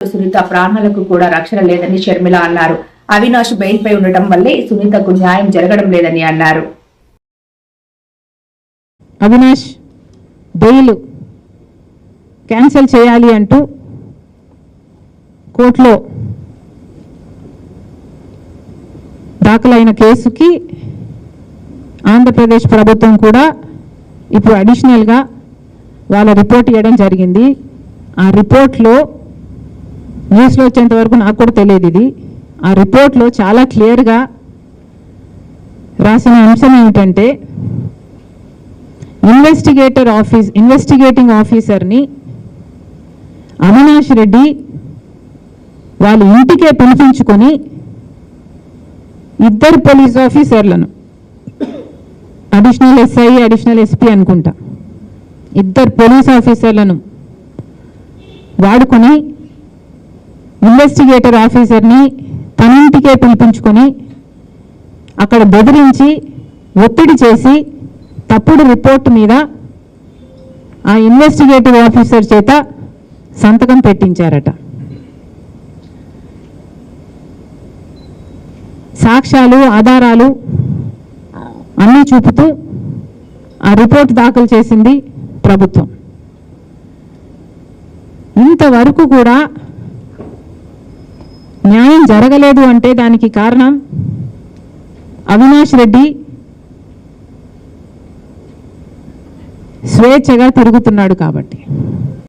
సునీత ప్రాణాలకు కూడా రక్షణ లేదని షర్మిల అన్నారు. అవినాష్ బెయిల్ పై ఉండటం వల్లే సునీతకు న్యాయం జరగడం లేదని అన్నారు. అవినాష్ బెయిల్ క్యాన్సిల్ చేయాలి అంటూ కోర్టులో దాఖలైన కేసుకి ఆంధ్రప్రదేశ్ ప్రభుత్వం కూడా ఇప్పుడు అడిషనల్గా వాళ్ళ రిపోర్ట్ ఇవ్వడం జరిగింది. ఆ రిపోర్ట్లో న్యూస్లో వచ్చేంత వరకు నాకు కూడా తెలియదు ఇది. ఆ రిపోర్ట్లో చాలా క్లియర్గా రాసిన అంశం ఏమిటంటే ఇన్వెస్టిగేటర్ ఆఫీస్ ఇన్వెస్టిగేటింగ్ ఆఫీసర్ని అవినాష్ రెడ్డి వాళ్ళ ఇంటికే పిలిపించుకొని ఇద్దరు పోలీస్ ఆఫీసర్లను అడిషనల్ ఎస్ఐ అడిషనల్ ఎస్పీ అనుకుంటా ఇద్దరు పోలీస్ ఆఫీసర్లను వాడుకొని ఇన్వెస్టిగేటర్ ఆఫీసర్ని తనింటికే పిలిపించుకొని అక్కడ బెదిరించి ఒత్తిడి చేసి తప్పుడు రిపోర్ట్ మీద ఆ ఇన్వెస్టిగేటివ్ ఆఫీసర్ చేత సంతకం పెట్టించారట. సాక్ష్యాలు ఆధారాలు అన్నీ చూపుతూ ఆ రిపోర్ట్ దాఖలు చేసింది ప్రభుత్వం. ఇంతవరకు కూడా న్యాయం జరగలేదు అంటే దానికి కారణం అవినాష్ రెడ్డి స్వేచ్ఛగా తిరుగుతున్నాడు కాబట్టి.